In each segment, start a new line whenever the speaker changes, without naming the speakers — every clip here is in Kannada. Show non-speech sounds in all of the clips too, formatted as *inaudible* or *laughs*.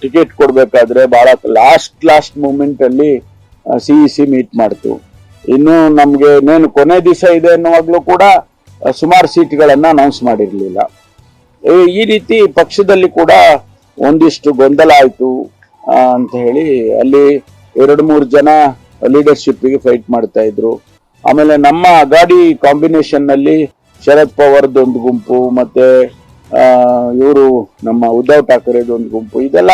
ಟಿಕೆಟ್ ಕೊಡಬೇಕಾದ್ರೆ ಬಹಳ ಲಾಸ್ಟ್ ಲಾಸ್ಟ್ ಮೂಮೆಂಟ್ ಅಲ್ಲಿ ಇ ಸಿ ಮೀಟ್ ಮಾಡ್ತು. ಇನ್ನು ನಮಗೆ ಇನ್ನೇನು ಕೊನೆ ದಿವಸ ಇದೆ ಅನ್ನುವಾಗಲೂ ಕೂಡ ಸುಮಾರು ಸೀಟ್ಗಳನ್ನು ಅನೌನ್ಸ್ ಮಾಡಿರಲಿಲ್ಲ. ಈ- ರೀತಿ ಪಕ್ಷದಲ್ಲಿ ಕೂಡ ಒಂದಿಷ್ಟು ಗೊಂದಲ ಆಯಿತು ಅಂತ ಹೇಳಿ ಅಲ್ಲಿ ಎರಡು ಮೂರು ಜನ ಲೀಡರ್ಶಿಪ್ಗೆ ಫೈಟ್ ಮಾಡ್ತಾ ಇದ್ರು. ಆಮೇಲೆ ನಮ್ಮ ಗಾಡಿ ಕಾಂಬಿನೇಷನ್ನಲ್ಲಿ ಶರದ್ ಪವಾರ್ದು ಒಂದು ಗುಂಪು, ಮತ್ತೆ ಇವರು ನಮ್ಮ ಉದ್ಧವ್ ಒಂದು ಗುಂಪು. ಇದೆಲ್ಲ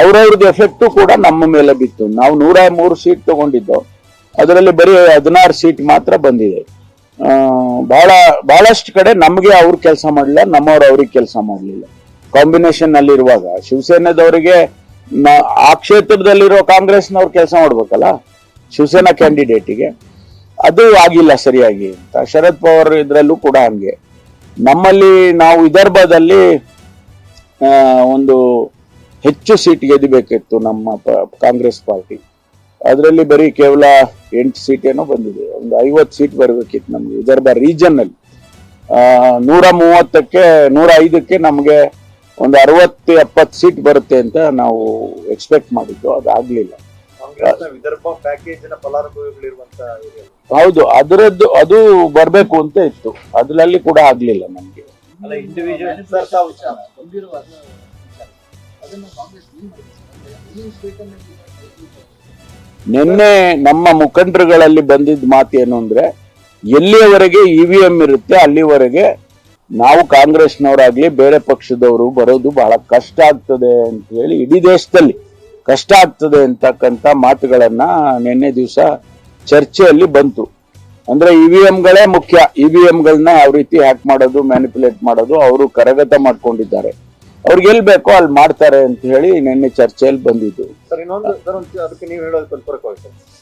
ಅವ್ರವ್ರದ್ದು ಎಫೆಕ್ಟು ಕೂಡ ನಮ್ಮ ಮೇಲೆ ಬಿತ್ತು. ನಾವು ನೂರ ಮೂರು ಸೀಟ್ ತಗೊಂಡಿದ್ದೋ, ಅದರಲ್ಲಿ ಬರೀ ಹದಿನಾರು ಸೀಟ್ ಮಾತ್ರ ಬಂದಿದೆ. ಬಹಳ, ಬಹಳಷ್ಟು ಕಡೆ ನಮಗೆ ಅವ್ರು ಕೆಲಸ ಮಾಡಲಿಲ್ಲ, ನಮ್ಮವ್ರು ಅವ್ರಿಗೆ ಕೆಲಸ ಮಾಡಲಿಲ್ಲ. ಕಾಂಬಿನೇಷನ್ ಅಲ್ಲಿ ಇರುವಾಗ ಶಿವಸೇನೆದವರಿಗೆ ಆ ಕ್ಷೇತ್ರದಲ್ಲಿರೋ ಕಾಂಗ್ರೆಸ್ನವ್ರು ಕೆಲಸ ಮಾಡ್ಬೇಕಲ್ಲ, ಶಿವಸೇನಾ ಕ್ಯಾಂಡಿಡೇಟಿಗೆ ಅದು ಆಗಿಲ್ಲ ಸರಿಯಾಗಿ ಅಂತ. ಶರದ್ ಪವಾರ್ ಇದ್ರಲ್ಲೂ ಕೂಡ ಹಂಗೆ. ನಮ್ಮಲ್ಲಿ ನಾವು ವಿದರ್ಭದಲ್ಲಿ ಒಂದು ಹೆಚ್ಚು ಸೀಟ್ ಗೆದ್ದಬೇಕಿತ್ತು ನಮ್ಮ ಕಾಂಗ್ರೆಸ್ ಪಾರ್ಟಿ. ಅದರಲ್ಲಿ ಬರೀ ಕೇವಲ ಎಂಟು ಸೀಟ್ ಏನೋ ಬಂದಿದೆ. ಒಂದು ಐವತ್ತು ಸೀಟ್ ಬರಬೇಕಿತ್ತು ನಮಗೆ ವಿದರ್ಭ ರೀಜನ್ ಅಲ್ಲಿ ಆ, ನೂರ ಮೂವತ್ತಕ್ಕೆ ನೂರ ಐದಕ್ಕೆ ನಮಗೆ ಒಂದು ಅರವತ್ತು ಎಪ್ಪತ್ತು ಸೀಟ್ ಬರುತ್ತೆ ಅಂತ ನಾವು ಎಕ್ಸ್ಪೆಕ್ಟ್ ಮಾಡಿದ್ದು. ಅದಾಗ್ಲಿಲ್ಲ.
ವಿದರ್ಭ ಪ್ಯಾಕೇಜ್ ಫಲಾನುಭವಿಗಳಿರುವಂತ
ಹೌದು ಅದರದ್ದು ಅದು ಬರಬೇಕು ಅಂತ ಇತ್ತು. ಅದ್ರಲ್ಲಿ ಕೂಡ ಆಗ್ಲಿಲ್ಲ ನಮ್ಗೆ. ನಿನ್ನೆ ನಮ್ಮ ಮುಖಂಡರುಗಳಲ್ಲಿ ಬಂದಿದ್ದ ಮಾತು ಏನು ಅಂದ್ರೆ ಎಲ್ಲಿಯವರೆಗೆ ಇವಿಎಂ ಇರುತ್ತೆ ಅಲ್ಲಿವರೆಗೆ ನಾವು ಕಾಂಗ್ರೆಸ್ನವರಾಗ್ಲಿ ಬೇರೆ ಪಕ್ಷದವರು ಬರೋದು ಬಹಳ ಕಷ್ಟ ಆಗ್ತದೆ ಅಂತ ಹೇಳಿ ಇಡೀ ದೇಶದಲ್ಲಿ ಕಷ್ಟ ಆಗ್ತದೆ ಅಂತಕ್ಕಂಥ ಮಾತುಗಳನ್ನ ನಿನ್ನೆ ದಿವಸ ಚರ್ಚೆಯಲ್ಲಿ ಬಂತು. ಅಂದ್ರೆ ಇವಿಎಂಗಳೇ ಮುಖ್ಯ. ಇ ವಿ ಎಂಗಳನ್ನ ಯಾವ ರೀತಿ ಹ್ಯಾಕ್ ಮಾಡೋದು, ಮ್ಯಾನಿಪುಲೇಟ್ ಮಾಡೋದು, ಅವರು ಕರಗತ ಮಾಡ್ಕೊಂಡಿದ್ದಾರೆ. ಅವ್ರಿಗೆ ಎಲ್ಲಿ ಬೇಕೋ ಅಲ್ಲಿ ಮಾಡ್ತಾರೆ ಅಂತ ಹೇಳಿ ನಿನ್ನೆ ಚರ್ಚೆಯಲ್ಲಿ ಬಂದಿದ್ದು.
ಸರ್, ಇನ್ನೊಂದು, ಸರ್ ಅದಕ್ಕೆ ನೀವು ಹೇಳೋದು ಸ್ವಲ್ಪ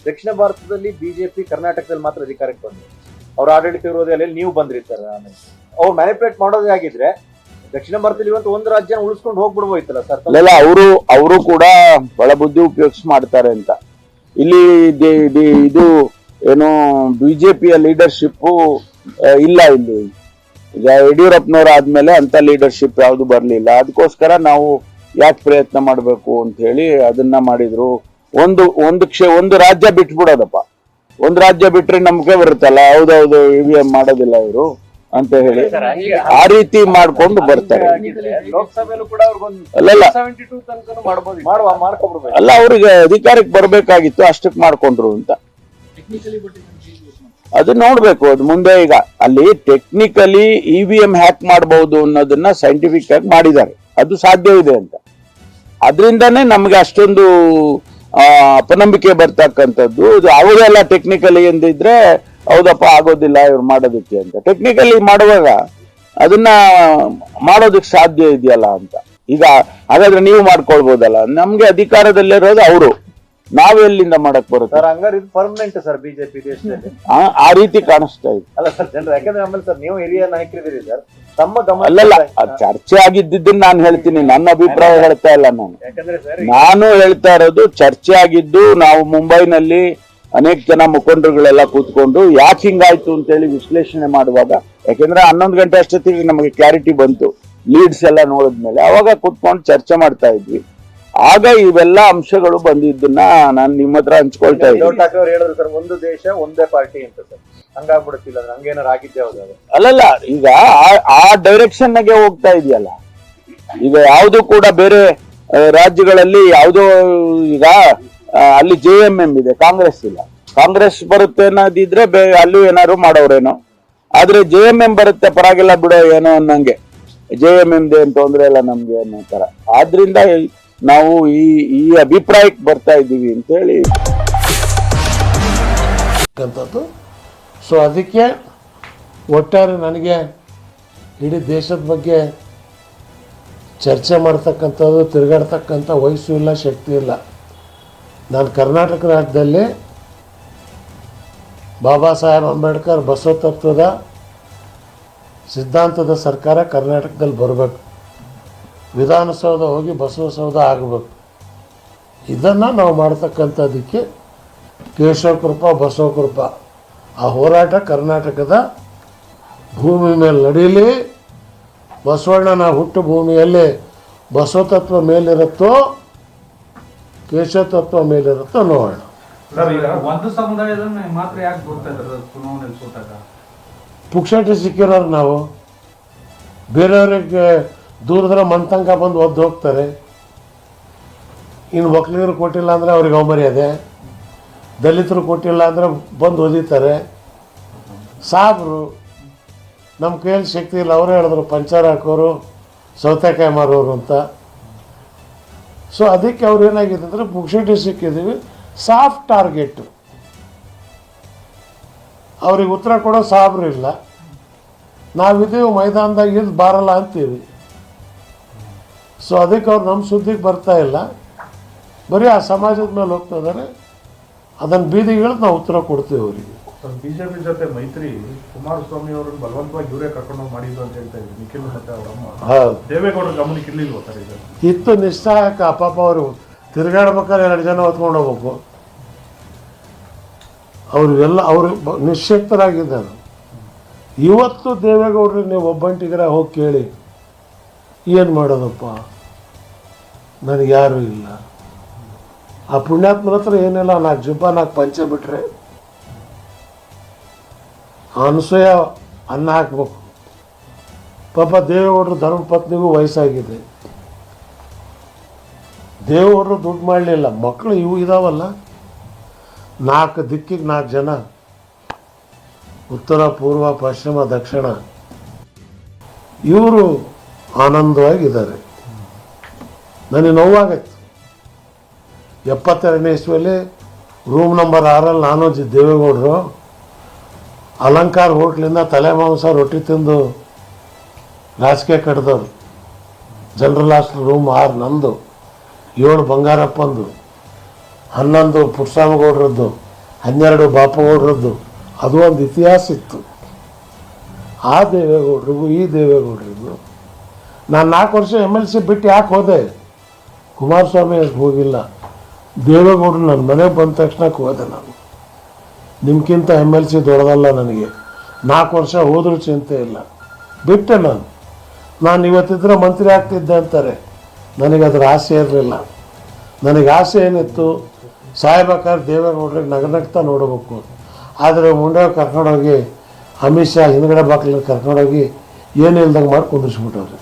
ದಕ್ಷಿಣ ಭಾರತದಲ್ಲಿ ಬಿಜೆಪಿ ಕರ್ನಾಟಕದಲ್ಲಿ ಮಾತ್ರ ಅಧಿಕಾರಕ್ಕೆ ಬಂದ್ರು ಅವ್ರ ಆಡಳಿತ ವಿರೋಧಿಯಲ್ಲಿ ನೀವು ಬಂದ್ರಿ ಸರ್ ಅವ್ರು ಮ್ಯಾನಿಪುಲೇಟ್ ಮಾಡೋದೇ ಆಗಿದ್ರೆ ದಕ್ಷಿಣ ಭಾರತದಲ್ಲಿ ಇವತ್ತು ಒಂದು ರಾಜ್ಯ ಉಳಿಸ್ಕೊಂಡು ಹೋಗ್ಬಿಡ್ಬೋಯ್ತಲ್ಲ ಸರ್?
ಅಲ್ಲ ಅವರು ಅವರು ಕೂಡ ಬುದ್ಧಿ ಉಪಯೋಗಿಸಿ ಮಾಡ್ತಾರೆ ಅಂತ. ಇಲ್ಲಿ ಇದು ಏನು ಬಿಜೆಪಿಯ ಲೀಡರ್ಶಿಪ್ ಇಲ್ಲ ಇಲ್ಲಿ. ಈಗ ಯಡಿಯೂರಪ್ಪನವ್ರು ಆದ್ಮೇಲೆ ಅಂತ ಲೀಡರ್ಶಿಪ್ ಯಾವುದು ಬರಲಿಲ್ಲ. ಅದಕ್ಕೋಸ್ಕರ ನಾವು ಯಾಕೆ ಪ್ರಯತ್ನ ಮಾಡಬೇಕು ಅಂತ ಹೇಳಿ ಅದನ್ನ ಮಾಡಿದ್ರು. ಒಂದು ಒಂದು ಕ್ಷೇ, ಒಂದು ರಾಜ್ಯ ಬಿಟ್ಬಿಡೋದಪ್ಪ. ಒಂದು ರಾಜ್ಯ ಬಿಟ್ರೆ ನಮ್ಗೆ ಬರುತ್ತಲ್ಲ, ಹೌದೌದು ವಿ ಎಂ ಮಾಡೋದಿಲ್ಲ ಇವರು. ಅಂತ ಹೇಳಿ ಆ ರೀತಿ ಮಾಡ್ಕೊಂಡು ಬರ್ತಾರೆ. ಅಲ್ಲ ಅವ್ರಿಗೆ ಅಧಿಕಾರಕ್ಕೆ ಬರ್ಬೇಕಾಗಿತ್ತು ಅಷ್ಟಕ್ಕೆ ಮಾಡ್ಕೊಂಡ್ರು ಅಂತ. ಅದು ನೋಡ್ಬೇಕು ಅದು ಮುಂದೆ ಈಗ. ಅಲ್ಲಿ technically E V M hack ಮಾಡಬಹುದು ಅನ್ನೋದನ್ನ ಸೈಂಟಿಫಿಕ್ ಆಗಿ ಮಾಡಿದ್ದಾರೆ. ಅದು ಸಾಧ್ಯ ಇದೆ ಅಂತ. ಅದರಿಂದಾನೇ ನಮ್ಗೆ ಅಷ್ಟೊಂದು ಅಪನಂಬಿಕೆ ಬರ್ತಕ್ಕಂಥದ್ದು. ಅದು ಅವರೆಲ್ಲ ಟೆಕ್ನಿಕಲಿ ಎಂದಿದ್ರೆ ಹೌದಪ್ಪ ಆಗೋದಿಲ್ಲ ಇವ್ರು ಮಾಡೋದಕ್ಕೆ ಅಂತ. ಟೆಕ್ನಿಕಲಿ ಮಾಡುವಾಗ ಅದನ್ನ ಮಾಡೋದಕ್ಕೆ ಸಾಧ್ಯ ಇದೆಯಲ್ಲ ಅಂತ. ಈಗ ಹಾಗಾದ್ರೆ ನೀವು ಮಾಡ್ಕೊಳ್ಬೋದಲ್ಲ. ನಮ್ಗೆ ಅಧಿಕಾರದಲ್ಲಿರೋದು ಅವರು. ನಾವು ಎಲ್ಲಿಂದ ಮಾಡಕ್ ಬರುತ್ತೆ?
ಸರ್ ಹಂಗಾರೆ ಇದು ಪರ್ಮನೆಂಟ್ ಸರ್ ಬಿಜೆಪಿ ದೇಶದಲ್ಲಿ
ಆ- ರೀತಿ ಕಾಣಿಸ್ತಾ ಇದೆ.
ಅಲ್ಲ ಸರ್ ಜನರು ಯಾಕಂದ್ರೆ ಆಮೇಲೆ ಸರ್ ನೀವು ಹಿರಿಯ ನಾಯಕರಿದ್ದೀರಿ ಸರ್. ತಮ್ಮ ಗಮನ
ಅಲ್ಲಲ್ಲ ಅದ್ ಚರ್ಚೆ ಆಗಿದ್ದನ್ನ ನಾನು ಹೇಳ್ತೀನಿ. ನನ್ನ ಅಭಿಪ್ರಾಯ ಹೇಳ್ತಾ ಇಲ್ಲ ನಾನು.
ಯಾಕಂದ್ರೆ ಸರ್
ನಾನು ಹೇಳ್ತಾ ಇರೋದು ಚರ್ಚೆ ಆಗಿದ್ದು ನಾವು ಮುಂಬೈನಲ್ಲಿ ಅನೇಕ ಜನ ಮುಖಂಡರುಗಳೆಲ್ಲ ಕೂತ್ಕೊಂಡು ಯಾಕೆ ಹಿಂಗಾಯ್ತು ಅಂತೇಳಿ ವಿಶ್ಲೇಷಣೆ ಮಾಡುವಾಗ ಯಾಕೆಂದ್ರೆ ಹನ್ನೊಂದು ಗಂಟೆ ಅಷ್ಟೊತ್ತಿಗೆ ನಮಗೆ ಕ್ಲಾರಿಟಿ ಬಂತು. ಲೀಡ್ಸ್ ಎಲ್ಲ ನೋಡಿದ್ಮೇಲೆ ಅವಾಗ ಕೂತ್ಕೊಂಡು ಚರ್ಚೆ ಮಾಡ್ತಾ ಇದ್ವಿ. ಆಗ ಇವೆಲ್ಲ ಅಂಶಗಳು ಬಂದಿದ್ದನ್ನ ನಾನು ನಿಮ್ಮ ಹತ್ರ ಹಂಚ್ಕೊಳ್ತಾ ಇದ್ದೀನಿ.
ಠಾಕ್ರೆ ಅವ್ರು ಹೇಳಿದ್ರು ಸರ್ ಒಂದು ದೇಶ ಒಂದೇ ಪಾರ್ಟಿ ಅಂತ ಸರ್. ಹಂಗಾಗ್ಬಿಡುತ್ತಿಲ್ಲ ಅಂದ್ರೆ ಹಂಗೇನಾರು ಆಗಿದ್ದೆ ಹೌದು ಅದು
ಅಲ್ಲಲ್ಲ ಈಗ ಆ- ಆ ಡೈರೆಕ್ಷನ್ ನಾಗೆ ಹೋಗ್ತಾ ಇದೆಯಲ್ಲ. ಈಗ ಯಾವುದು ಕೂಡ ಬೇರೆ ಆ, ರಾಜ್ಯಗಳಲ್ಲಿ ಯಾವುದೋ ಈಗ ಅಲ್ಲಿ ಜೆ ಎಂ ಎಂ ಇದೆ, ಕಾಂಗ್ರೆಸ್ ಇಲ್ಲ. ಕಾಂಗ್ರೆಸ್ ಬರುತ್ತೆ ಅನ್ನೋದಿದ್ರೆ ಬೇ, ಅಲ್ಲೂ ಏನಾದ್ರು ಮಾಡೋರೇನೋ. ಆದ್ರೆ ಜೆ ಎಂ ಎಂ ಬರುತ್ತೆ, ಪರವಾಗಿಲ್ಲ ಬಿಡೋ, ಏನೋ ಅನ್ನಂಗೆ. ಜೆ ಎಂ ಎಂ ಏನು ತೊಂದರೆ ಇಲ್ಲ ನಮ್ಗೆ ಅನ್ನೋ ತರ. ಆದ್ರಿಂದ ನಾವು ಈ ಈ ಅಭಿಪ್ರಾಯಕ್ಕೆ ಬರ್ತಾ ಇದ್ದೀವಿ ಅಂತ ಹೇಳಿ
ಸೊ ಅದಕ್ಕೆ ಒಟ್ಟಾರೆ ನನಗೆ ಇಡೀ ದೇಶದ ಬಗ್ಗೆ ಚರ್ಚೆ ಮಾಡ್ತಕ್ಕಂಥದ್ದು, ತಿರುಗಾಡ್ತಕ್ಕಂಥ ವಯಸ್ಸು ಇಲ್ಲ, ಶಕ್ತಿ ಇಲ್ಲ. ನಾನು ಕರ್ನಾಟಕ ರಾಜ್ಯದಲ್ಲಿ ಬಾಬಾ ಸಾಹೇಬ್ ಅಂಬೇಡ್ಕರ್ ಬಸವ ತತ್ವದ ಸಿದ್ಧಾಂತದ ಸರ್ಕಾರ ಕರ್ನಾಟಕದಲ್ಲಿ ಬರಬೇಕು. ವಿಧಾನಸೌಧ ಹೋಗಿ ಬಸವಸೌಧ ಆಗಬೇಕು. ಇದನ್ನು ನಾವು ಮಾಡ್ತಕ್ಕಂಥದ್ದಕ್ಕೆ ಕೇಶವ ಕೃಪಾ ಬಸವ ಕೃಪಾ ಆ ಹೋರಾಟ ಕರ್ನಾಟಕದ ಭೂಮಿ ಮೇಲೆ ನಡೀಲಿ ಬಸವಣ್ಣನ ಹುಟ್ಟು ಭೂಮಿಯಲ್ಲಿ ಬಸವ ತತ್ವ ಮೇಲಿರುತ್ತೋ ಕೇಶವ ತತ್ವ ಮೇಲಿರುತ್ತೋ ನೋಡೋಣ.
ಸರ್ ಈಗ
ಒಂದು ಸಮುದಾಯದ ಮಾತ್ರ ಯಾಕೆ ಬರ್ತಾ ಇದ್ದಾರೆ ಚುನಾವಣೆಯಲ್ಲಿ ಸೋತಾಗ
ಪುಕ್ಷಟಿ ಸಿಕ್ಕಿರೋರು ನಾವು. ಬೇರೆಯವ್ರಿಗೆ ದೂರದರ ಮಂತಂಕ ಬಂದು ಒದ್ದು ಹೋಗ್ತಾರೆ. ಇನ್ನು ಒಕ್ಕಲಿಗರು ಕೊಟ್ಟಿಲ್ಲ ಅಂದರೆ ಅವ್ರಿಗೆ ಅವಮರ್ಯಾದೆ. ದಲಿತರು ಕೊಟ್ಟಿಲ್ಲ ಅಂದರೆ ಬಂದು ಒದಿತಾರೆ. ಸಾಬ್ರು ನಮ್ಮ ಕೈಯಲ್ಲಿ ಶಕ್ತಿ ಇಲ್ಲ ಅವರು ಹೇಳಿದ್ರು ಪಂಚರ್ ಹಾಕೋರು ಸೌತೆಕಾಯಿ ಮಾರೋರು ಅಂತ. ಸೊ ಅದಕ್ಕೆ ಅವ್ರು ಏನಾಗಿದೆ ಅಂದರೆ ಪುಕ್ಷಟಿ ಸಿಕ್ಕಿದ್ದೀವಿ ಸಾಫ್ಟ್ ಟಾರ್ಗೆಟು. ಅವ್ರಿಗೆ ಉತ್ತರ ಕೊಡೋ ಸಾಬ್ರು ಇಲ್ಲ. ನಾವಿದ್ದೀವಿ ಮೈದಾನದಾಗ ಇದ್ದು ಬಾರಲ್ಲ ಅಂತೀವಿ. ಸೊ ಅದಕ್ಕೆ ಅವ್ರು ನಮ್ಮ ಸುದ್ದಿಗೆ ಬರ್ತಾ ಇಲ್ಲ. ಬರೀ ಆ ಸಮಾಜದ ಮೇಲೆ ಹೋಗ್ತಾ ಇದ್ದಾರೆ ಅದನ್ನು ಬೀದಿಗಳು ನಾವು ಉತ್ತರ ಕೊಡ್ತೀವಿ ಅವರಿಗೆ.
ಬಿಜೆಪಿ ಜೊತೆ ಮೈತ್ರಿ ಕುಮಾರಸ್ವಾಮಿ ಅವರನ್ನು ಬಲವಂತವಾಗಿ ಇವರೇ ಕರ್ಕೊಂಡು ಹೋಗಿ ಮಾಡಿದ್ದು ಅಂತ ಹೇಳ್ತಾ ಇದ್ರು ನಿಖಿಲ್ ಮತ್ತೆ ಅವರಮ್ಮ ದೇವೇಗೌಡರ ಗಮನಕ್ಕೆ ಇರ್ಲಿಲ್ವ ಸರ್ ಇದು?
ಇತ್ತು ನಿಸ್ಸಹಾಯಕ ಪಾಪ ಅವರು ತಿರುಗಾಡ್ಬೇಕಾದ್ರೆ ಎರಡು ಜನ ಹೊತ್ಕೊಂಡು ಹೋಗ್ಬೇಕು. ಅವರು ಎಲ್ಲ ಅವರು ನಿಶ್ಶಕ್ತರಾಗಿದ್ದಾರೆ ಇವತ್ತು ದೇವೇಗೌಡರಿಗೆ ನೀವು ಒಬ್ಬಂಟಿಗರ ಹೋಗಿ ಕೇಳಿ ಏನು ಮಾಡೋದಪ್ಪ? ನನಗೆ ಯಾರೂ ಇಲ್ಲ. ಆ ಪುಣ್ಯಾತ್ಮನ ಹತ್ರ ಏನಿಲ್ಲ ನಾಲ್ಕು ಜುಬ್ಬ ನಾಲ್ಕು ಪಂಚೆ ಬಿಟ್ರೆ ಆ ಅನಸೂಯ ಅನ್ನ ಹಾಕ್ಬೇಕು. ಪಾಪ ದೇವೇಗೌಡರು ಧರ್ಮಪತ್ನಿಗೂ ವಯಸ್ಸಾಗಿದೆ. ದೇವರು ದುಡ್ಡು ಮಾಡಲಿಲ್ಲ. ಮಕ್ಕಳು ಇವು ಇದಾವಲ್ಲ? ನಾಲ್ಕು ದಿಕ್ಕಿಗೆ ನಾಲ್ಕು ಜನ. ಉತ್ತರ, ಪೂರ್ವ, ಪಶ್ಚಿಮ, ದಕ್ಷಿಣ. ಇವರು ಆನಂದವಾಗಿದ್ದಾರೆ. ನನಗೆ ನೋವಾಗತ್ತೆ ಎಪ್ಪತ್ತೆರಡನೇ ಇಸ್ವಿಯಲ್ಲಿ ರೂಮ್ ನಂಬರ್ ಆರಲ್ಲಿ ನಾನು ದೇವೇಗೌಡರು ಅಲಂಕಾರ ಹೋಟ್ಲಿಂದ ತಲೆ ಮಾಂಸ ರೊಟ್ಟಿ ತಿಂದು ಲಾಸಿಗೆ ಕಡ್ದವ್ರು ಜನರಲ್ ಹಾಸ್ಟೆಲ್ ರೂಮ್ ಆರು ನಂದು. ಏಳು ಬಂಗಾರಪ್ಪಂದು ಹನ್ನೊಂದು ಪುಟ್ಸಾಮಗೌಡ್ರದ್ದು ಹನ್ನೆರಡು ಬಾಪಗೌಡ್ರದ್ದು. ಅದು ಒಂದು ಇತಿಹಾಸ ಇತ್ತು. ಆ ದೇವೇಗೌಡ್ರಿಗೂ, ಈ ದೇವೇಗೌಡ್ರಿಗೂ ನಾನು ನಾಲ್ಕು ವರ್ಷ ಎಂ ಎಲ್ ಸಿ ಬಿಟ್ಟು ಯಾಕೆ ಹೋದೆ? ಕುಮಾರಸ್ವಾಮಿ ಹೋಗಿಲ್ಲ. ದೇವೇಗೌಡರು ನನ್ನ ಮನೆಗೆ ಬಂದ ತಕ್ಷಣಕ್ಕೆ ಹೋದೆ ನಾನು. ನಿಮ್ಗಿಂತ ಎಂ ಎಲ್ ಸಿ ದೊಡ್ಡದಲ್ಲ ನನಗೆ. ನಾಲ್ಕು ವರ್ಷ ಹೋದರೂ ಚಿಂತೆ ಇಲ್ಲ. ಬಿಟ್ಟೆ ನಾನು. ನಾನು ಇವತ್ತಿದ್ರೆ ಮಂತ್ರಿ ಆಗ್ತಿದ್ದೆ ಅಂತಾರೆ. ನನಗೆ ಅದ್ರ ಆಸೆ ಇರಲಿಲ್ಲ. ನನಗೆ ಆಸೆ ಏನಿತ್ತು ಸಾಯ್ಬೇಕಾದ್ರೆ ದೇವೇಗೌಡರಿಗೆ ನಗನಗ್ತಾ ನೋಡಬೇಕು. ಆದರೆ ಮುಂಡೆ ಕರ್ಕೊಂಡೋಗಿ ಅಮಿತ್ ಶಾ ಹಿಂದ್ಗಡೆ ಕರ್ಕೊಂಡು ಕರ್ಕೊಂಡೋಗಿ ಏನು ಇಲ್ದಂಗೆ ಮಾಡಿ ಕುಂದಿಸ್ಬಿಟ್ಟವ್ರೆ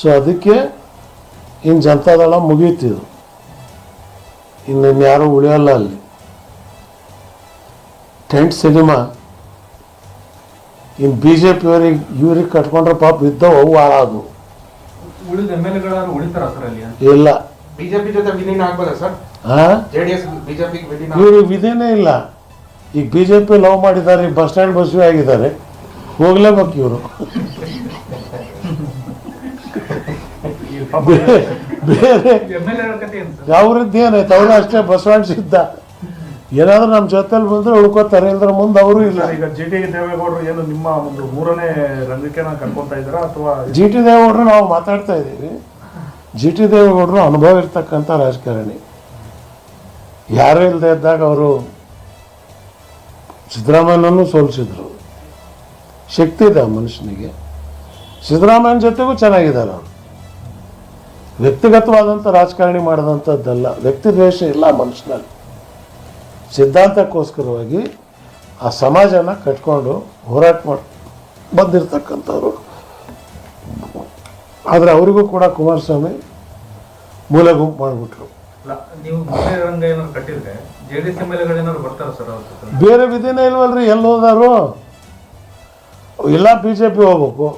ಸೊ ಅದಕ್ಕೆ ಇನ್ನು ಜನತಾದಳ ಮುಗೀತಿದು ಇನ್ನಿನ್ನು ಯಾರೂ ಉಳಿಯಲ್ಲ ಅಲ್ಲಿ. ಟೆಂಟ್ ಸಿನಿಮಾ ಇನ್ನು ಬಿ ಜೆ ಪಿಯವ್ರಿಗೆ ಇವ್ರಿಗೆ ಕಟ್ಕೊಂಡ್ರೆ ಪಾಪ ಇದ್ದವು ಅವು ಹಾಳಾದವು
ಉಳಿದ ಎಂ ಎಲ್ ಎಗಳಾದ್ರು ಉಳಿತಾರ ಸರ್ ಅಲ್ಲಿ?
ಇಲ್ಲ.
ಬಿಜೆಪಿ ಜೊತೆ ವಿಲೀನ ಆಗ್ಬೋದಾ ಸರ್
ಹಾಂ
ಜೆಡಿಎಸ್ ಬಿಜೆಪಿ ವಿಲೀನ
ಇವ್ರಿಗೆ ವಿಧಿನೇ ಇಲ್ಲ. ಈಗ ಬಿ ಜೆ ಪಿ ಲವ್ ಮಾಡಿದ್ದಾರೆ ಈಗ ಬಸ್ ಸ್ಟ್ಯಾಂಡ್ ಬಸ್ವಿ ಆಗಿದ್ದಾರೆ. ಹೋಗ್ಲೇಬೇಕು ಇವರು. *laughs* ಬೇರೆ ಬೇರೆ
ಎಂ ಎಲ್ ಎ ಏನು ಸರ್?
ಅವ್ರದ್ದು ಏನೈತೆ ಅವರು ಅಷ್ಟೇ ಬಸವಣ್ಣ ಸಿದ್ಧ. ಏನಾದ್ರೂ ನಮ್ಮ ಜೊತೆಲಿ ಬಂದ್ರೆ ಉಳ್ಕೋತಾರೆ ಇಲ್ದ್ರ ಮುಂದೆ ಅವರು ಇಲ್ಲ.
ಈಗ ಜಿ ಟಿ ದೇವೇಗೌಡರು ಏನು ನಿಮ್ಮ ಒಂದು ಮೂರನೇ ರಂಗಕ್ಕೆ ನಾವು ಕರ್ಕೊತಾ ಇದ್ದೀರಾ ಅಥವಾ
ಜಿ ಟಿ ದೇವೇಗೌಡರು ನಾವು ಮಾತಾಡ್ತಾ ಇದ್ದೀವಿ. ಜಿ ಟಿ ದೇವೇಗೌಡರು ಅನುಭವ ಇರ್ತಕ್ಕಂಥ ರಾಜಕಾರಣಿ. ಯಾರೇ ಇಲ್ಲದೆ ಇದ್ದಾಗ ಅವರು ಸಿದ್ದರಾಮಯ್ಯನನ್ನು ಸೋಲಿಸಿದ್ರು. ಶಕ್ತಿ ಇದೆ ಆ ಮನುಷ್ಯನಿಗೆ. ಸಿದ್ದರಾಮಯ್ಯನ ಜೊತೆಗೂ ಚೆನ್ನಾಗಿದ್ದಾರೆ ಅವರು. ವ್ಯಕ್ತಿಗತವಾದಂಥ ರಾಜಕಾರಣಿ ಮಾಡಿದಂಥದ್ದಲ್ಲ. ವ್ಯಕ್ತಿ ದ್ವೇಷ ಇಲ್ಲ ಮನುಷ್ಯನಲ್ಲಿ. ಸಿದ್ಧಾಂತಕ್ಕೋಸ್ಕರವಾಗಿ ಆ ಸಮಾಜನ ಕಟ್ಕೊಂಡು ಹೋರಾಟ ಮಾಡಿ ಬಂದಿರತಕ್ಕಂಥವ್ರು. ಆದರೆ ಅವರಿಗೂ ಕೂಡ ಕುಮಾರಸ್ವಾಮಿ ಮೂಲೆ ಗುಂಪು ಮಾಡಿಬಿಟ್ರು ಬೇರೆ ವಿಧಿನೇ ಇಲ್ವಲ್ರಿ ಎಲ್ಲಿ ಹೋದಾರು? ಇಲ್ಲ ಬಿ ಜೆ ಪಿ ಹೋಗ್ಬೇಕು.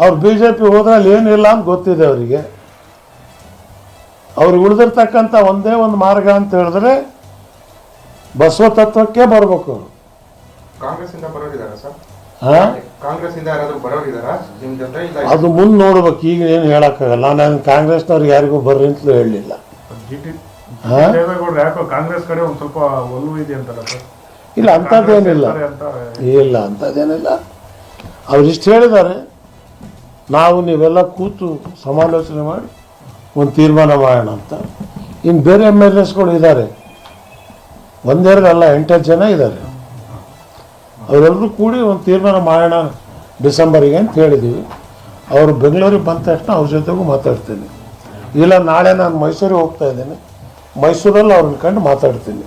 ಅವ್ರು ಬಿ ಜೆ ಪಿ ಹೋದ್ರಲ್ಲಿ ಏನಿಲ್ಲ ಅಂತ ಗೊತ್ತಿದೆ ಅವರಿಗೆ. ಅವ್ರು ಉಳಿದಿರ್ತಕ್ಕಂಥ ಒಂದೇ ಒಂದು ಮಾರ್ಗ ಅಂತ ಹೇಳಿದ್ರೆ ಬಸವ ತತ್ವಕ್ಕೆ ಬರಬೇಕು
ಅವರು. ಸರ್?
ಹಾಂ?
ಯಾರಾದರೂ ಯಾರಾದ್ರೂ ಬರೋರಿದಾರ? ನಿಮ್ ಜೊತೆ ಇಲ್ಲ
ಅದು ಮುಂದೆ ನೋಡ್ಬೇಕು ಈಗ ಏನು ಹೇಳೋಕ್ಕಾಗಲ್ಲ. ನಾನು ಕಾಂಗ್ರೆಸ್ನವ್ರಿಗೆ ಯಾರಿಗೂ ಬರ್ರಿ ಅಂತಲೂ ಹೇಳಲಿಲ್ಲ ಹಾ?
ದೇವೇಗೌಡರು ಯಾಕೋ ಕಾಂಗ್ರೆಸ್ ಕಡೆ ಒಂದು ಸ್ವಲ್ಪ ಒಲವು ಇದೆ ಸರ್?
ಇಲ್ಲ ಅಂಥದ್ದೇನಿಲ್ಲ. ಇಲ್ಲ ಅಂಥದ್ದೇನಿಲ್ಲ. ಅವ್ರು ಇಷ್ಟು ಹೇಳಿದ್ದಾರೆ. ನಾವು ನೀವೆಲ್ಲ ಕೂತು ಸಮಾಲೋಚನೆ ಮಾಡಿ ಒಂದು ತೀರ್ಮಾನ ಮಾಡೋಣ ಅಂತ. ಇನ್ನು ಬೇರೆ ಎಂ ಎಲ್ ಎಸ್ಗಳು ಇದ್ದಾರೆ ಒಂದೆರಡಲ್ಲ ಎಂಟತ್ತು ಜನ ಇದ್ದಾರೆ ಅವರೆಲ್ಲರೂ ಕೂಡಿ ಒಂದು ತೀರ್ಮಾನ ಮಾಡೋಣ ಡಿಸೆಂಬರಿಗೆ ಅಂತ ಹೇಳಿದ್ದೀವಿ ಅವರು ಬೆಂಗಳೂರಿಗೆ ಬಂದ ತಕ್ಷಣ ಅವ್ರ ಜೊತೆಗೂ ಮಾತಾಡ್ತೀನಿ. ಇಲ್ಲ, ನಾಳೆ ನಾನು ಮೈಸೂರಿಗೆ ಹೋಗ್ತಾ ಇದ್ದೀನಿ. ಮೈಸೂರಲ್ಲಿ ಅವ್ರನ್ನ ಕಂಡು ಮಾತಾಡ್ತೀನಿ.